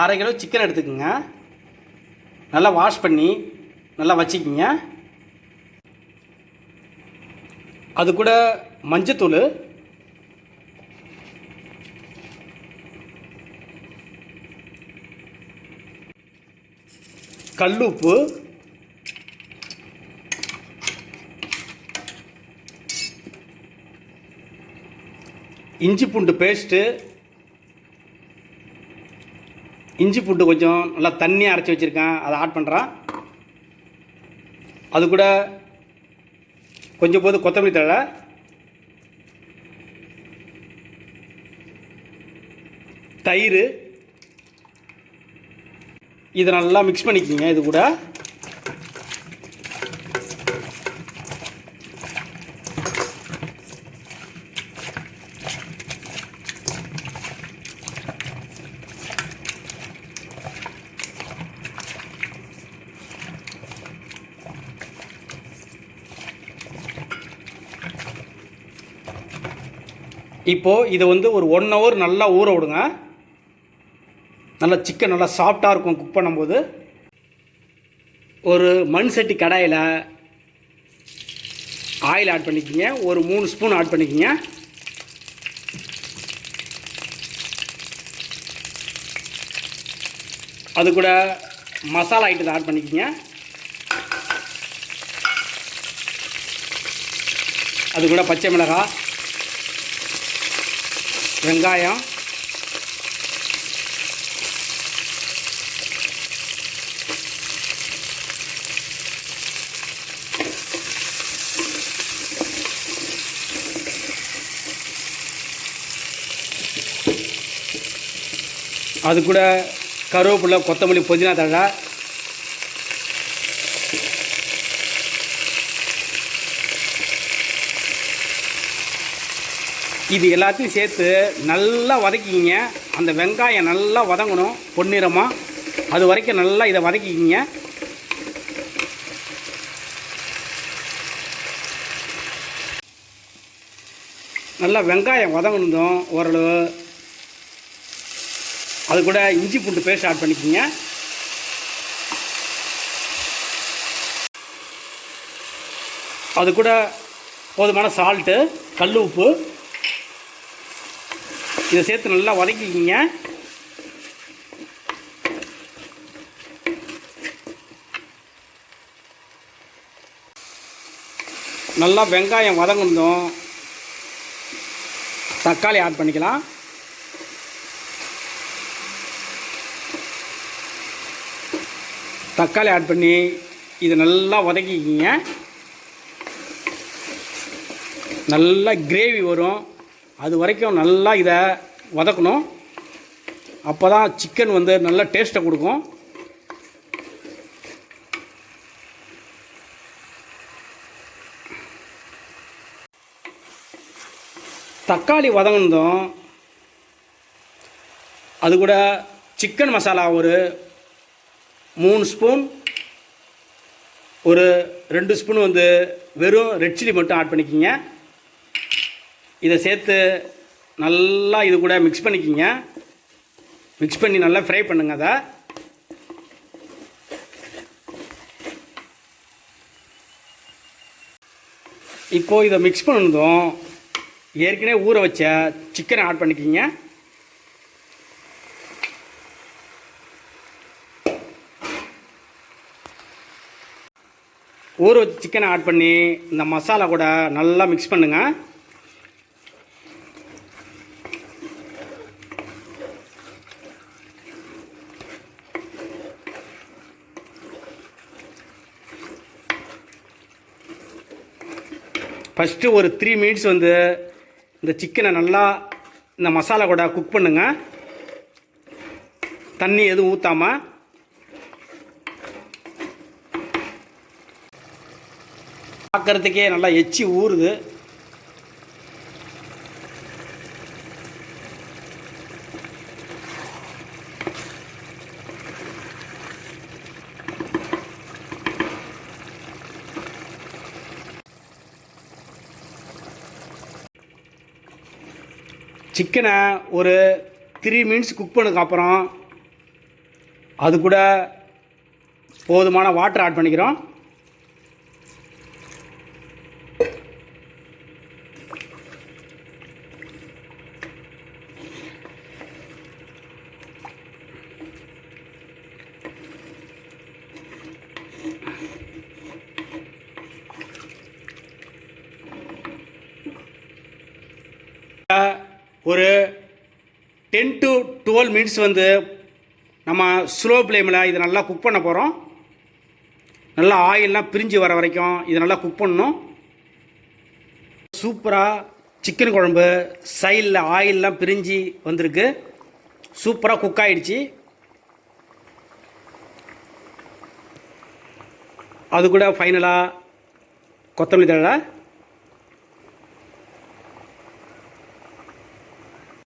அரை kilo chicken எடுத்துக்கோங்க. நல்லா வாஷ் பண்ணி நல்லா வச்சுக்கிங்க. அது கூட மஞ்சத்தூள். கல்லுப்பு இஞ்சி பூண்டு பேஸ்ட்டு இஞ்சி பூண்டு கொஞ்சம் நல்லா தண்ணியாக அரைச்சி வச்சுருக்கேன். அதை ஆட் பண்ணுறேன் அது கூட கொஞ்சம் போது கொத்தமல்லி தழை. தயிர். இதை நல்லா மிக்ஸ் பண்ணிக்கிங்க இது கூட. இப்போது இதை வந்து ஒரு ஒன் ஹவர் நல்லா ஊற விடுங்க. நல்லா சிக்கன் நல்லா சாஃப்டாக இருக்கும் குக் பண்ணும்போது. ஒரு மண் சட்டி கடாயில் ஆயில் ஆட் பண்ணிக்கிங்க. ஒரு மூணு ஸ்பூன் ஆட் பண்ணிக்கிங்க. அது கூட மசாலா ஐட்டத்தை ஆட் பண்ணிக்கிங்க. அது கூட பச்சை மிளகாய். வெங்காயம். அது கூட கருவேப்பிலை கொத்தமல்லி புதினா தழை. இது எல்லாத்தையும் சேர்த்து நல்லா வதக்கிக்கிங்க. அந்த வெங்காயம் நல்லா வதங்கணும் பொன்னிறமாக அது வரைக்கும் நல்லா இதை வதக்கிக்கிங்க. நல்லா வெங்காயம் வதங்கணும் ஓரளவு அது கூட இஞ்சி பூண்டு பேஸ்ட் ஆட் பண்ணிக்கோங்க. அது கூட போதுமான சால்ட்டு கல் உப்பு இதை சேர்த்து நல்லா வதக்கிக்கிங்க. நல்லா வெங்காயம் வதங்கணும் தக்காளி ஆட் பண்ணிக்கலாம். தக்காளி ஆட் பண்ணி இது நல்லா வதக்கிக்கிங்க. நல்லா கிரேவி வரும். அது வரைக்கும் நல்லா இதை வதக்கணும். அப்போ தான் சிக்கன் வந்து நல்ல டேஸ்ட்டை கொடுக்கும். தக்காளி வதங்கினதும் அது கூட சிக்கன் மசாலா ஒரு மூணு ஸ்பூன் ஒரு ரெண்டு ஸ்பூன் வந்து வெறும் ரெட் சில்லி மட்டும் ஆட் பண்ணிக்கிங்க. இதை சேர்த்து நல்லா இது கூட மிக்ஸ் பண்ணிக்கிங்க. மிக்ஸ் பண்ணி நல்லா ஃப்ரை பண்ணுங்க அதை. இப்போது இதை மிக்ஸ் பண்ணதும் ஏற்கனவே ஊற வச்ச சிக்கனை ஆட் பண்ணிக்கிங்க. ஊற வச்ச சிக்கனை ஆட் பண்ணி இந்த மசாலா கூட நல்லா மிக்ஸ் பண்ணுங்கள் ஃபஸ்ட்டு ஒரு த்ரீ மினிட்ஸ் வந்து இந்த சிக்கனை நல்லா இந்த மசாலா கூட குக் பண்ணுங்கள் தண்ணி எதுவும் ஊற்றாமல் பார்க்குறதுக்கே நல்லா எச்சி ஊறுது. சிக்கனை ஒரு த்ரீ மினிட்ஸ் குக் பண்ணதுக்கப்புறம் அது கூட போதுமான வாட்டர் ஆட் பண்ணிக்கிறோம். ஒரு டென் டு டுவெல் மினிட்ஸ் வந்து நம்ம ஸ்லோ ஃப்ளேமில் இதை நல்லா குக் பண்ண போகிறோம் நல்லா ஆயிலெலாம் பிரிஞ்சு வர வரைக்கும் இதை நல்லா குக் பண்ணணும். சூப்பராக சிக்கன் குழம்பு சைடில் ஆயிலெலாம் பிரிஞ்சு வந்திருக்கு. சூப்பராக குக் ஆகிடுச்சி அது கூட ஃபைனலாக கொத்தமல்லி தழை